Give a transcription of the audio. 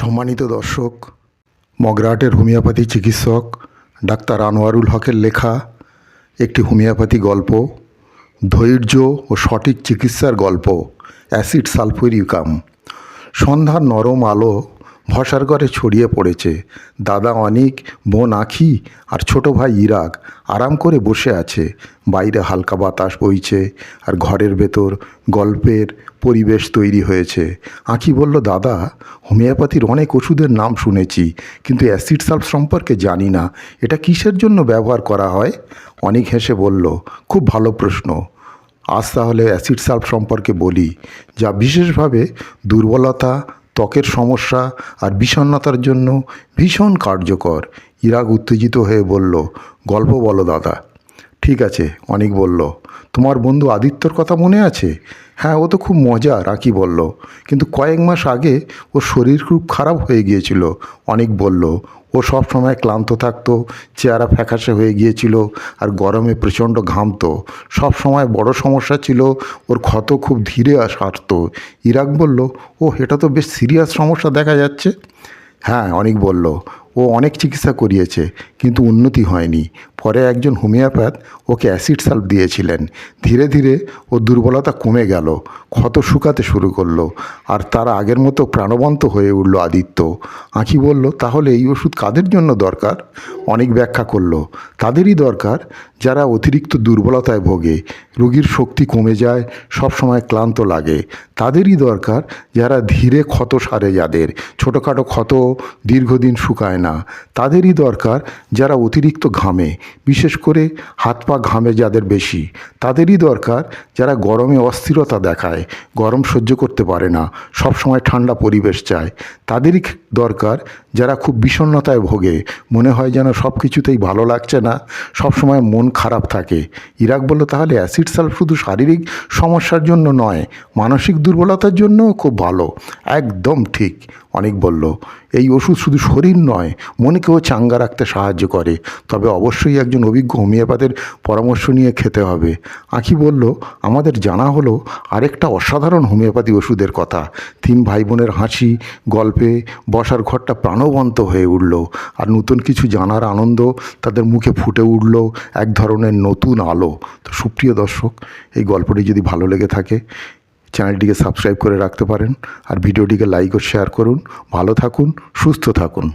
সম্মানিত দর্শক, মগরাটের হোমিওপ্যাথি চিকিৎসক ডাক্তার আনোয়ারুল হকের লেখা একটি হোমিওপ্যাথি গল্প, ধৈর্য ও সঠিক চিকিৎসার গল্প, অ্যাসিড সালফুরিকাম। সন্ধ্যার নরম আলো ভসার ঘরে ছড়িয়ে পড়েছে। দাদা অনিক, বোন আখি আর ছোট ভাই ইরাক আরাম করে বসে আছে। বাইরে হালকা বাতাস বইছে আর ঘরের ভেতর গল্পের পরিবেশ তৈরি হয়েছে। আঁখি বলল, দাদা, হোমিওপ্যাথির অনেক ওষুধের নাম শুনেছি, কিন্তু অ্যাসিড সালফ সম্পর্কে জানি না। এটা কিসের জন্য ব্যবহার করা হয়? অনেক হেসে বলল, খুব ভালো প্রশ্ন। আজ তাহলে অ্যাসিড সালফ সম্পর্কে বলি, যা বিশেষভাবে দুর্বলতা ত্বকের সমস্যা আর বিষণ্ণতার জন্য ভীষণ কার্যকর। ইরাক উত্তেজিত হয়ে বলল, গল্প বলো দাদা। ঠিক আছে, অনেক বলল। তোমার বন্ধু আদিত্যর কথা মনে আছে? হ্যাঁ ও তো খুব মজা, রাকি বলল। কিন্তু কয়েক মাস আগে ওর শরীর খুব খারাপ হয়ে গিয়েছিল, অনেক বলল। ও সব সময় ক্লান্ত থাকতো, চেহারা ফ্যাকাশে হয়ে গিয়েছিল আর গরমে প্রচণ্ড ঘামতো। সব সময় বড় সমস্যা ছিল, ওর ক্ষত খুব ধীরে সারতো ইরাক বলল ও এটা তো বেশ সিরিয়াস সমস্যা দেখা যাচ্ছে? হ্যাঁ অনেক বলল, ও অনেক চিকিৎসা করিয়েছে, কিন্তু উন্নতি হয়নি। পরে একজন হোমিওপ্যাথ ওকে অ্যাসিড সালফ দিয়েছিলেন। ধীরে ধীরে ও দুর্বলতা কমে গেল, ক্ষত শুকাতে শুরু করল আর তার আগের মতো প্রাণবন্ত হয়ে উঠল আদিত্য। আঁখি বলল, তাহলে এই ওষুধ কাদের জন্য দরকার? অনেক ব্যাখ্যা করল, তাদেরই দরকার যারা অতিরিক্ত দুর্বলতায় ভোগে, রোগীর শক্তি কমে যায় সব সময় ক্লান্ত লাগে। তাদেরই দরকার যারা ধীরে ক্ষত সারে যাদের, ছোটোখাটো ক্ষত দীর্ঘদিন শুকায় না। তাদেরই দরকার যারা অতিরিক্ত ঘামে বিশেষ করে হাত পা ঘামে যাদের বেশি, তাদেরই দরকার যারা গরমে অস্থিরতা দেখায়, গরম সহ্য করতে পারে না সব সময় ঠান্ডা পরিবেশ চায়। তাদেরই দরকার যারা খুব বিষণ্ণতায় ভোগে, মনে হয় যেন সব কিছুতেই ভালো লাগছে না সব সময় মন খারাপ থাকে। ইরাক বলল, তাহলে অ্যাসিড সালফ শুধু শারীরিক সমস্যার জন্য নয়, মানসিক দুর্বলতার জন্যও খুব ভালো। একদম ঠিক, অনেক বলল। এই ওষুধ শুধু শরীর নয় মনকেও চাঙ্গা রাখতে সাহায্য করে। তবে অবশ্যই একজন অভিজ্ঞ হোমিওপ্যাথের পরামর্শ নিয়ে খেতে হবে। আঁকি বলল, আমাদের জানা হলো আরেকটা অসাধারণ হোমিওপ্যাথি ওষুধের কথা। তিন ভাই বোনের হাসি, গল্পে বসার ঘরটা প্রাণবন্ত হয়ে উঠল। আর নতুন কিছু জানার আনন্দ তাদের মুখে ফুটে উঠল এক ধরনের নতুন আলো। তো সুপ্রিয় দর্শক, এই গল্পটি যদি ভালো লেগে থাকে চ্যানেলটিকে সাবস্ক্রাইব করে রাখতে পারেন আর ভিডিওটিকে লাইক ও শেয়ার করুন। ভালো থাকুন, সুস্থ থাকুন।